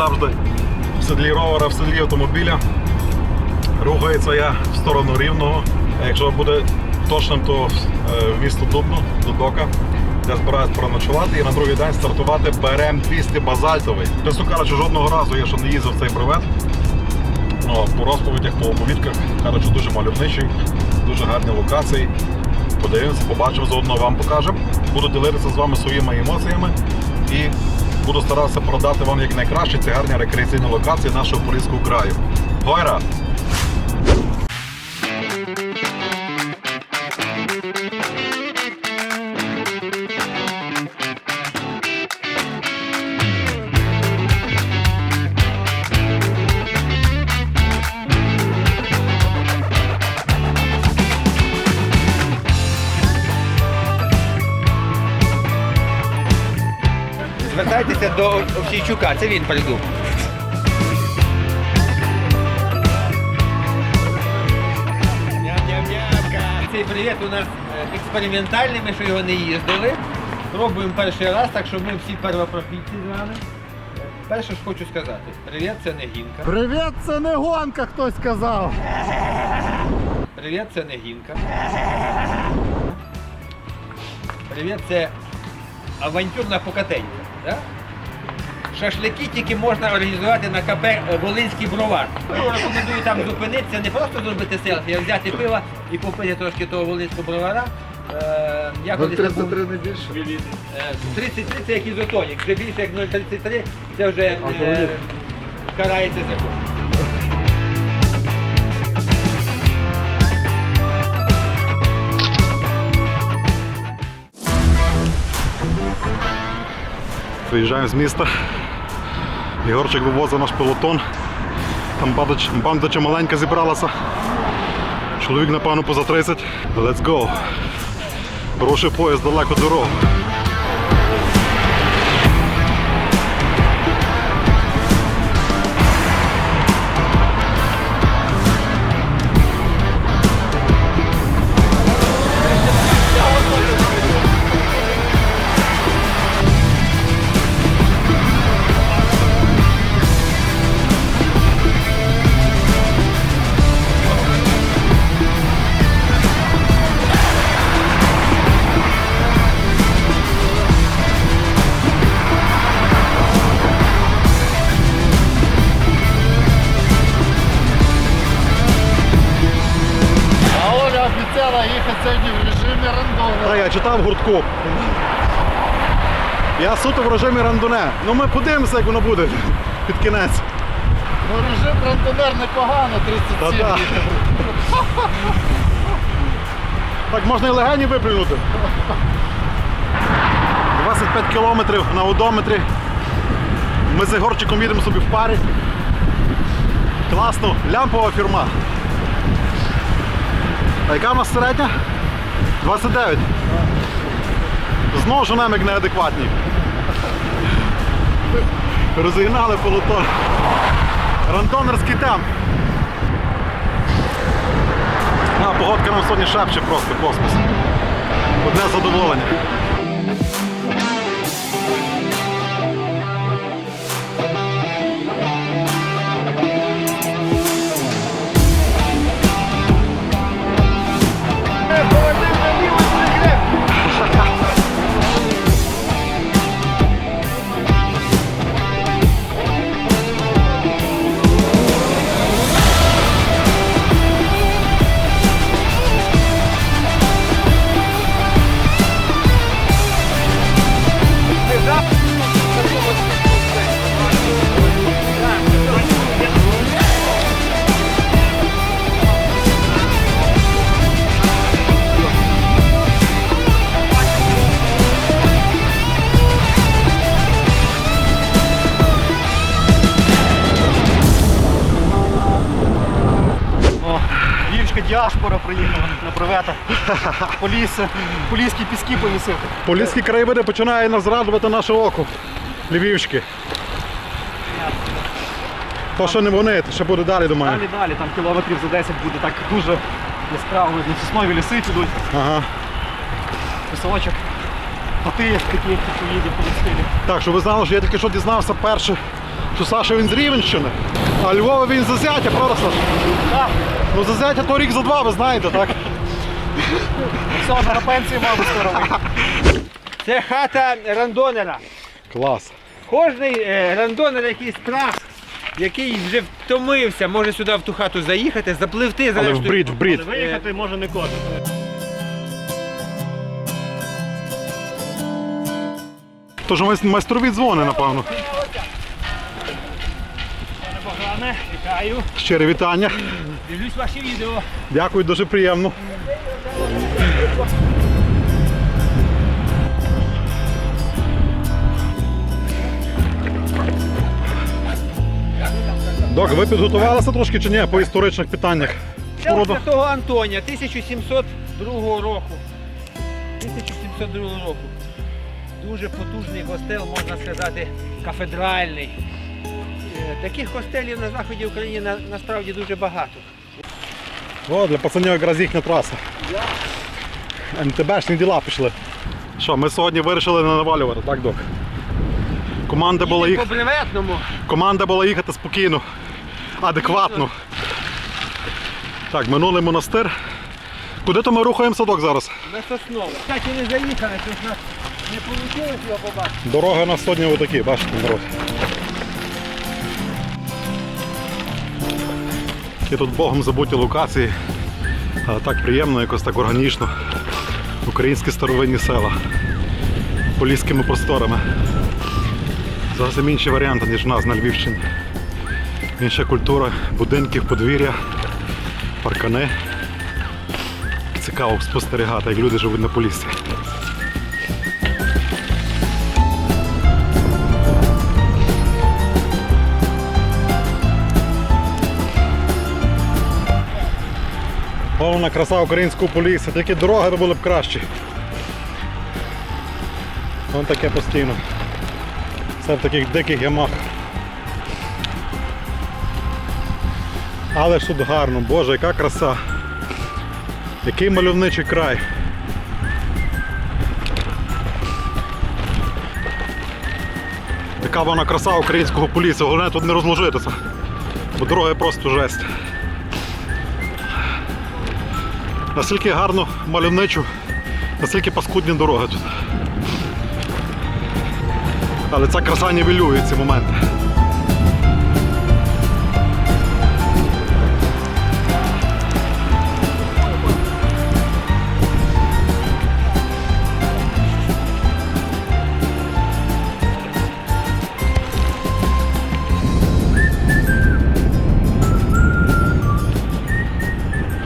завжди в седлі ровера, в седлі автомобіля. Рухається я в сторону рівного. Якщо буде точним, то е, в місто Дубно, до Дока, де збираюсь переночувати і на другий день стартувати БРМ 200 базальтовий. Чесно кажучи, жодного разу я ще не їздив цей бревет. Ну, по розповідях, по оповідках, кажуть, дуже мальовничий, дуже гарні локації. Подивимося, побачимо, заодно вам покажемо. Буду ділитися з вами своїми емоціями і буду старатися продати вам як найкраще ці гарні рекреаційні локації нашого Поліського краю. Гойра! До Овсійчука, це він придумав. Цей привіт у нас е, експериментальний, ми ще його не їздили. Пробуємо перший раз, так що ми всі первопрохідці з вами. Перше ж хочу сказати, привіт, це не гінка. Привіт, це не гонка, хтось сказав. Привіт, це не гінка. Привіт, це авантюрна покатенька. Да? Шашлики тільки можна організувати на КП Волинський бровар. Ну, Рекомендую там зупинитися, не просто зробити селфі, а взяти пива і купити трошки того волинського бровара. Е, я колись там був- не більше. Е, 33 це як ізотонік, вже більше як 0,33 це вже е, карається закон. Виїжджаємо з міста. Ігорчик вивозив наш пелотон. Там банда, маленька зібралася. Чоловік, напевно, поза 30. Let's go. Хороший поїзд далеко дорогу. В гуртку. Я суто в режимі рандоне. Ну ми подивимося, як воно буде під кінець. Ну режим рандонер непогано, 37 Та-та. літрів. Так можна і легені виплюнути. 25 кілометрів на одометрі. Ми з Ігорчиком їдемо собі в парі. Класно, лямпова фірма. А яка в нас середня? 29. Знову ж як неадекватні. Розігнали полотон. Рандонерський темп. А, погодка нам сьогодні шепче просто космос. Одне задоволення. На привета. Полісся, поліські піски повісити. Поліські краєвиди починає нас зрадувати наше око. Львівські. То що не вони, то ще буде далі, думаю. Далі, далі, там кілометрів за 10 буде так дуже яскраво, видно, соснові ліси підуть. Ага. Пісочок. Поти є такі, які по стилі. Так, що ви знали, що я тільки що дізнався перше, що Саша він з Рівенщини, а Львова він з Азятя, правда, Саша? Так, Ну з Азятя то рік за два, ви знаєте, так? Все, на пенсію, мабуть, скоро. Це хата рандонера. Клас. Кожний е, рандонер якийсь прав, який вже втомився, може сюди в ту хату заїхати, запливти, Але в зрештою. брід, в. Виїхати може не кожен. Тож майс- майстрові дзвони, напевно. Богдане, вітаю. Щире вітання. Дивлюсь ваші відео. Дякую, дуже приємно. Док, ви підготувалися трошки чи ні по історичних питаннях? Це Споруда. Святого Антонія 1702 року. 1702 року. Дуже потужний костел, можна сказати, кафедральний. Е, Таких костелів на заході України насправді дуже багато. О, для пацанів якраз їхня траса. МТБшні діла пішли. Що, ми сьогодні вирішили не навалювати, так, док? Команда була, їх... по бреветному. Команда була їхати спокійно, адекватно. Так, минулий монастир. Куди то ми рухаємо садок зараз? На Соснове. Кстати, не заїхали, тож нас не вийшло його побачити. Дороги на сьогодні отакі, бачите, народ. Які тут Богом забуті локації. Але так приємно, якось так органічно. Українські старовинні села. Поліськими просторами. Зовсім інші варіанти, ніж в нас на Львівщині. Інша культура будинків, подвір'я, паркани. Цікаво спостерігати, як люди живуть на Поліссі. Повна краса українського полісся, тільки дороги були б кращі. Вон таке постійно. Все в таких диких ямах. Але ж тут гарно, боже, яка краса. Який мальовничий край. Така вона краса українського полісся, головне тут не розложитися. Бо дороги просто жесть. Наскільки гарно мальовничу, наскільки паскудні дороги тут. Але ця краса нівелює ці моменти.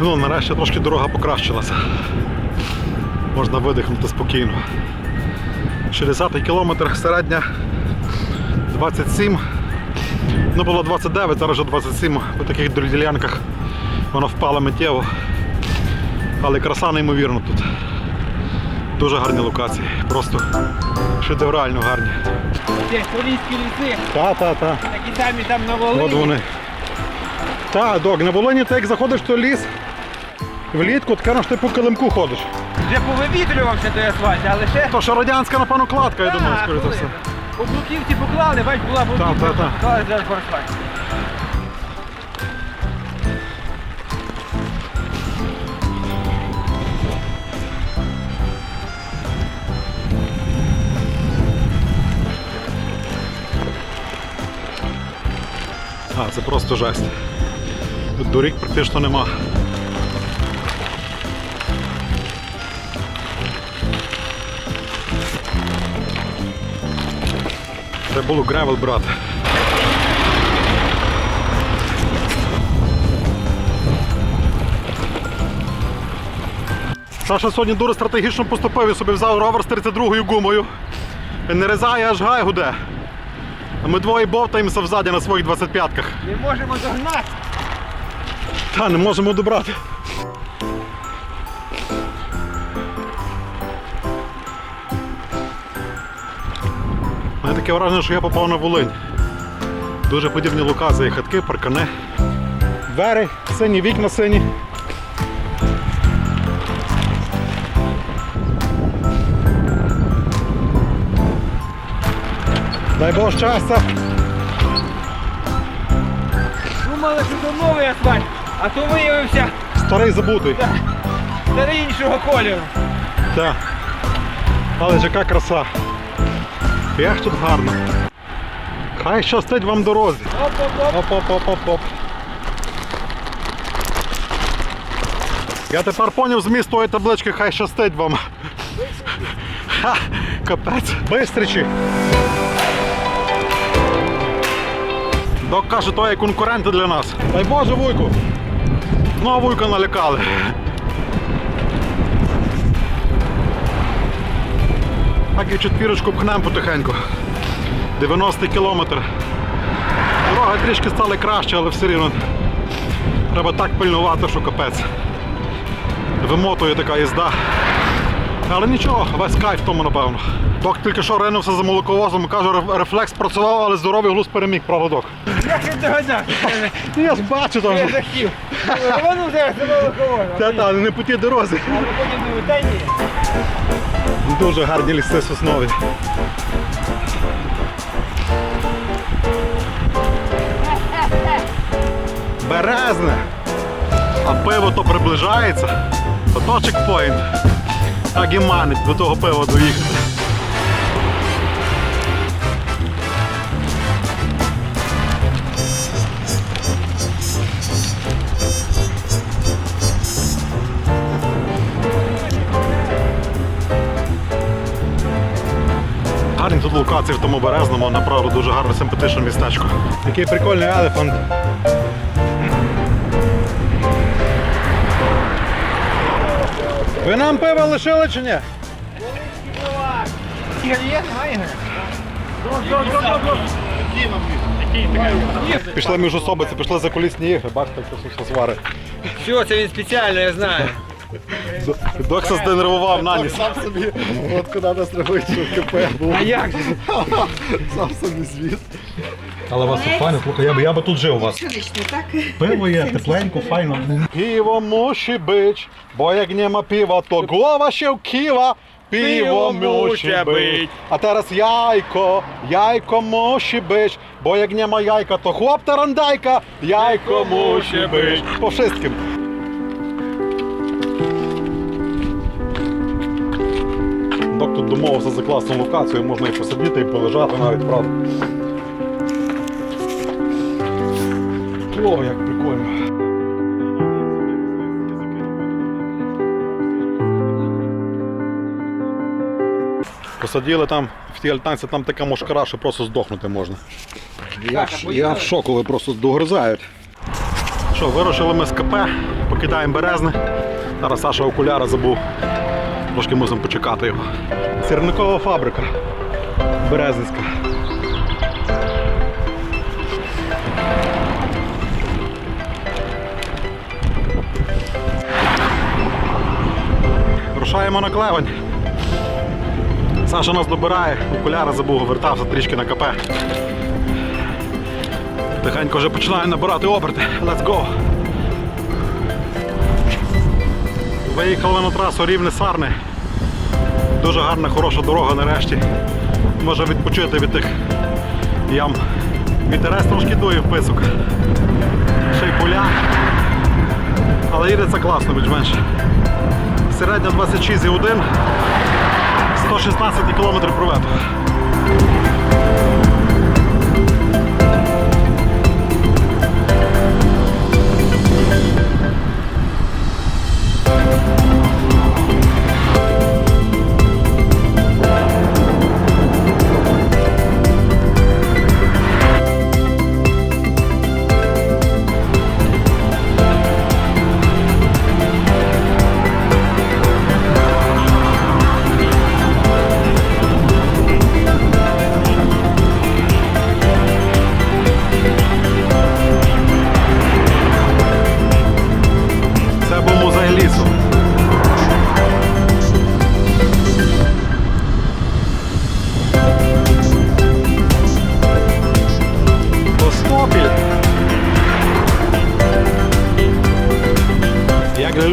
Ну, нарешті трошки дорога покращилася. Можна видихнути спокійно. 60 кілометр середня 27. Ну було 29, зараз вже 27 по таких ділянках воно впало миттєво. Але краса неймовірно тут. Дуже гарні локації. Просто шедеврально гарні. Це поліські ліси, Та, та, та. такі самі там на Волині. От вони. Та, док, на Волині ти як заходиш в той ліс, влітку таке ж ти по килимку ходиш. Вже повивітрювався той асфальт, але ще... То що радянська, напевно, кладка, я думаю, скоріше за все. У Бруківці поклали, бач, була Бруківка, Так, так, так. поклали зараз по асфальту. А, це просто жесть. Тут доріг практично нема. Це було гревел брати. Саша сьогодні дуже стратегічно поступив і собі взяв ровер з 32-ю гумою. Не ризає, аж гай гуде. А ми двоє бовтаємося взаді на своїх 25-ках. Не можемо догнати. Та, не можемо добрати. таке враження, що я попав на Волинь. Дуже подібні лукази і хатки, паркани, двері, сині вікна сині. Дай Бог щастя! Думали, що це новий асфальт, а то виявився старий забутий. Да. Старий іншого кольору. Так. Але ж яка краса. Як тут гарно. Хай щастить вам дорозі. Оп-оп-оп. Оп-оп-оп-оп-оп. Я тепер поняв зміст тої таблички, хай щастить вам. Ха, капець. Бистричі. Док каже, то є конкуренти для нас. Дай Боже, вуйку. Знову вуйка налякали. Так і четвірочку пхнемо потихеньку. 90 кілометр. Дороги трішки стали краще, але все рівно треба так пильнувати, що капець. Вимотує така їзда. Але нічого, весь кайф в тому, напевно. Док тільки що ринувся за молоковозом, каже, рефлекс працював, але здоровий глузд переміг, правда, док? Як він догадався? Я ж бачу там. Я захів. Воно зараз за молоковозом. Та та не по тій дорозі. Та ні. Дуже гарні ліси соснові. Березне. А пиво то приближається. То то. Так і манить до того пива доїхати. Гарні тут локації в тому березному, направду дуже гарне симпатичне містечко. Який прикольний елефант. Ви нам пиво лишили чи ні? Пішли між особиці, пішли за колісні ігри, бачите, як це все свари. Все, це він спеціально, я знаю. Докса зденервував на ніс. Сам собі, от куди нас йти, в КП був. А як же? Сам собі звіз. Але у вас тут файно, слухай, я би, я би тут жив у вас. Так? Пиво є, тепленько, файно. Пиво муші бич, бо як нема пива, то голова ще в ківа. Пиво Пиво муші бич. А teraz яйко, яйко муші бич, бо як нема яйка, то хлоп тарандайка, яйко муші бич. По wszystkim. Домовився за класну локацію, можна і посидіти, і полежати навіть, правда. О, як прикольно. Посадили там в ті альтанці, там така мошкара, що просто здохнути можна. Я, в- я в шоку, ви просто догризають. Що, вирушили ми з КП, покидаємо березне. Зараз Саша окуляри забув. Трошки мусимо почекати його. Сірникова фабрика. Березницька. Рушаємо на клевень. Саша нас добирає, окуляри забув, вертався трішки на КП. Тихенько вже починає набирати оберти. Let's go! Виїхали на трасу рівне Сарни. Дуже гарна, хороша дорога нарешті. Може відпочити від тих ям. Вітерець трошки дує в писок. Ще й поля. Але їдеться класно більш-менш. Середня 26,1, 116 км провету.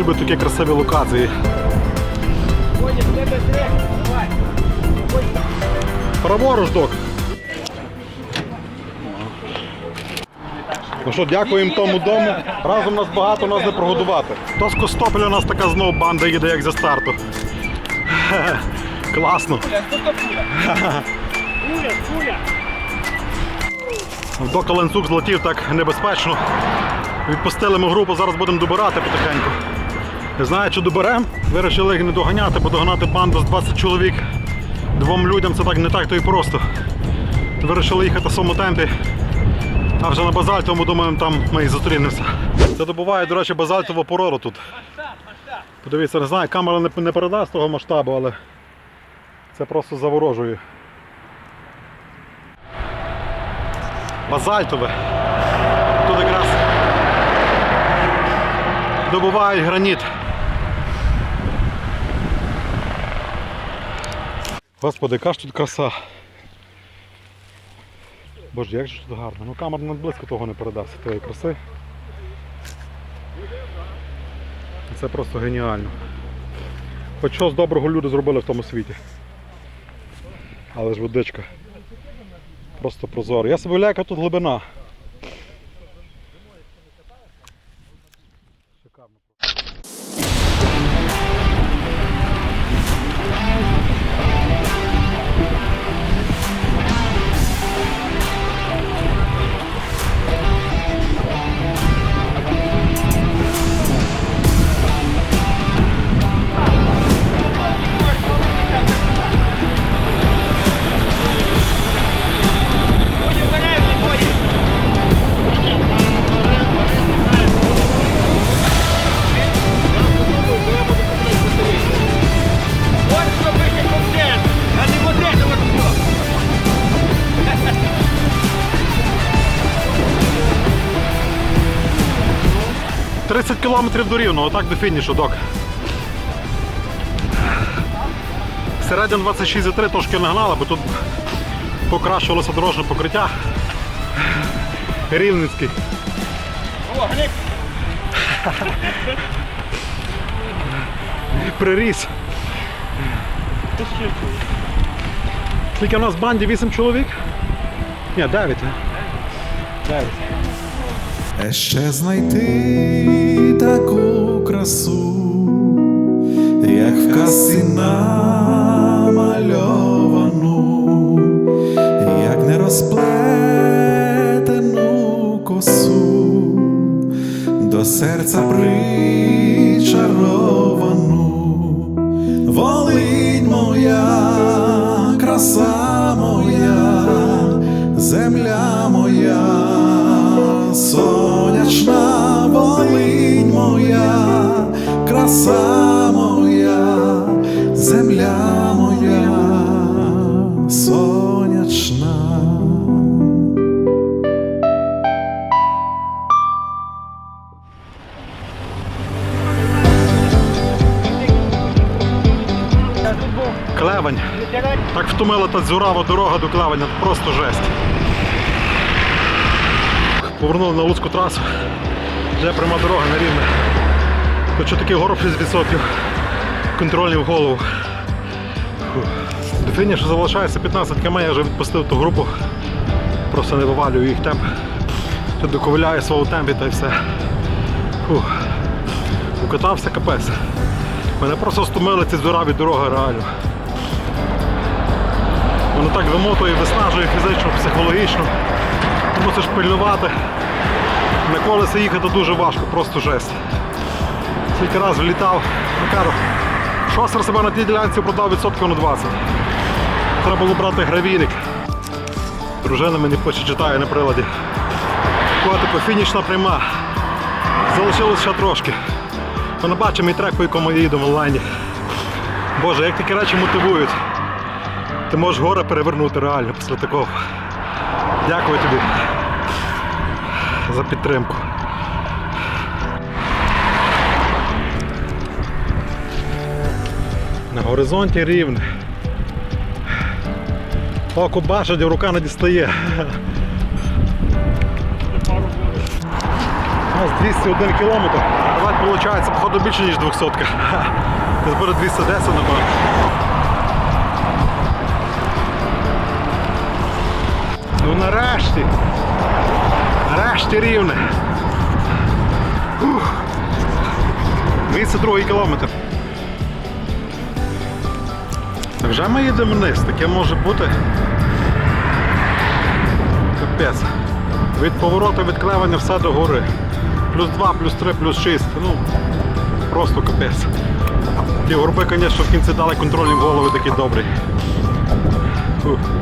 любить такі красиві локації. Праворуч, док. Ну що, дякуємо тому дому. Разом нас багато, нас не прогодувати. То з Костополя у нас така знову банда їде, як зі старту. Класно. В дока ланцюг злетів так небезпечно. Відпустили ми групу, зараз будемо добирати потихеньку. Не знаю, чи доберемо. Вирішили їх не доганяти, бо доганати банду з 20 чоловік двом людям це так не так то і просто. Вирішили їхати в темпі. А вже на базальтовому, думаємо, там ми і зустрінемося. Це добуває, до речі, базальтову порору тут. Подивіться, не знаю, камера не передасть того масштабу, але це просто заворожує. Базальтове. Тут якраз добувають граніт. Господи, яка ж тут краса. Боже, як же тут гарно. Ну камера навіть близько того не передасть тієї краси. Це просто геніально. Хоч що з доброго люди зробили в тому світі. Але ж водичка. Просто прозоро. Я себе уявляю, яка тут глибина. 30 кілометрів до рівного, отак до фінішу, док. Середня 26,3 трошки нагнала, бо тут покращувалося дорожнє покриття. Глянь, Приріс. Скільки у нас в банді? 8 чоловік? Ні, 9. 9. Ще знайти таку красу, як в казці намальовану, як не розплетену косу, до серця причаровану, Волинь моя, краса моя, земля моя, сонячна Волинь моя, краса моя, земля моя, сонячна. ветеран. Так втомила та зурава дорога до Клевеня, просто жесть. Повернули на Луцьку трасу. Вже пряма дорога на рівне. Що такий горб 6%. Контрольний в голову. До фінішу залишається 15 км, я вже відпустив ту групу. Просто не вивалюю їх темп. Тут доковиляю свого темпі та й все. Фух. Укатався капець. Мене просто стомили ці зураві дороги реально. Воно так вимотує, виснажує фізично, психологічно. Мусиш пильнувати. На колесі їхати дуже важко, просто жесть. Скільки раз влітав, кажу, шосер себе на тій ділянці продав відсотків на 20. Треба було брати гравійник. Дружина мені хоче на приладі. Котику, фінішна пряма. Залишилось ще трошки. Вона бачить мій трек, по якому їду в онлайні. Боже, як такі речі мотивують. Ти можеш горе перевернути реально після такого. Дякую тобі за підтримку. На горизонті рівне. Око бачить, рука не дістає. У нас 201 кілометр. Давай виходить, походу більше, ніж 200. Це буде 210, напевно. Ну нарешті. Нарешті рівне. Ух. Місце другий кілометр. Вже ми їдемо вниз, таке може бути. Капець. Від повороту відклевання все до гори. Плюс 2, плюс 3, плюс 6. Ну, просто капець. Ті горби, звісно, в кінці дали контрольні в голови такі добрі. Фух.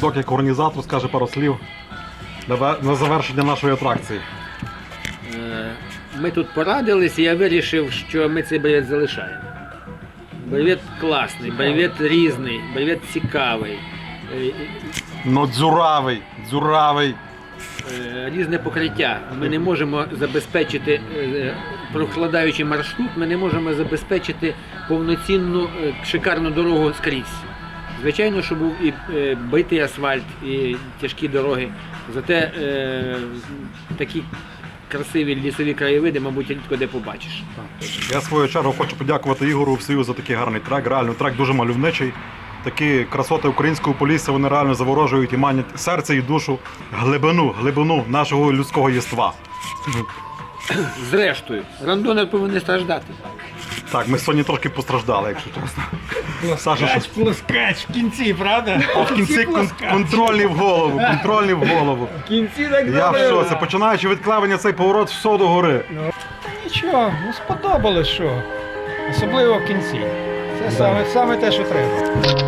Док як організатор скаже пару слів на завершення нашої атракції. Е, Ми тут порадились, і я вирішив, що ми цей бревет залишаємо. Бревет класний, бревет різний, бревет цікавий. Е, Ну, дзюравий, дзюравий. е, Різне покриття. Ми не можемо забезпечити прокладаючи маршрут, ми не можемо забезпечити повноцінну шикарну дорогу скрізь. Звичайно, що був і е, битий асфальт, і тяжкі дороги. Зате е, такі красиві лісові краєвиди, мабуть, рідко де побачиш. Я в свою чергу хочу подякувати Ігору Всію за такий гарний трек. Реально, трек дуже мальовничий. Такі красоти українського полісся вони реально заворожують і манять серце і душу, глибину, глибину нашого людського єства. Зрештою, рандонер повинен страждати. Так, ми сьогодні трошки постраждали, якщо чесно. Саша, що плоскач в кінці, правда? а в кінці кон- контрольний в голову, контрольний в голову. В кінці так Я в шоці. Починаючи від клавення, цей поворот все до гори. Нічого, ну сподобалось що. Особливо в кінці. Це саме, саме те, що треба.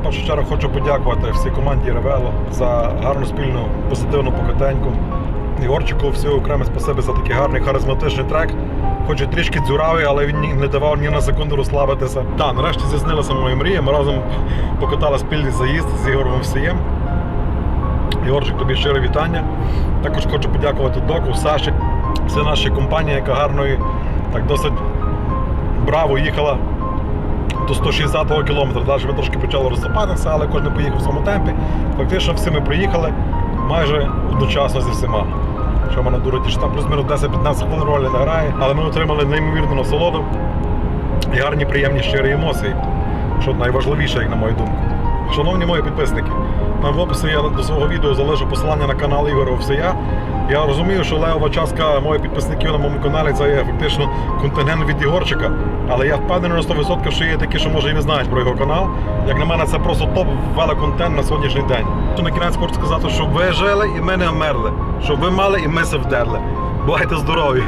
В першу чергу хочу подякувати всій команді Ревело за гарну спільну позитивну покатеньку. Ігорчику всі окреме спасибі за такий гарний харизматичний трек. Хоч і трішки дзюравий, але він не давав ні на секунду розслабитися. Так, нарешті здійснилася моя мрія. Ми разом покатали спільний заїзд з Ігорем Всієм. Ігорчик, тобі щире вітання. Також хочу подякувати Доку, Саші. Це наша компанія, яка гарною, так досить браво їхала до 160 кілометра. Далі ми трошки почали розсипатися, але кожен поїхав в своєму темпі. Фактично всі ми приїхали майже одночасно зі всіма. Що мене дуже що там плюс-мінус 10-15 хвилин ролі не грає, але ми отримали неймовірну насолоду і гарні, приємні щирі емоції, що найважливіше, як на мою думку. Шановні мої підписники, там в описі я до свого відео залишу посилання на канал Ігоря Овсія. Я розумію, що левова частка моїх підписників на моєму каналі це є фактично контингент від Ігорчика. Але я впевнений на 100%, що є такі, що може і не знають про його канал. Як на мене, це просто топ велоконтент на сьогоднішній день. На кінець хочу сказати, щоб ви жили і ми не вмерли, щоб ви мали і ми се вдерли. Бувайте здорові!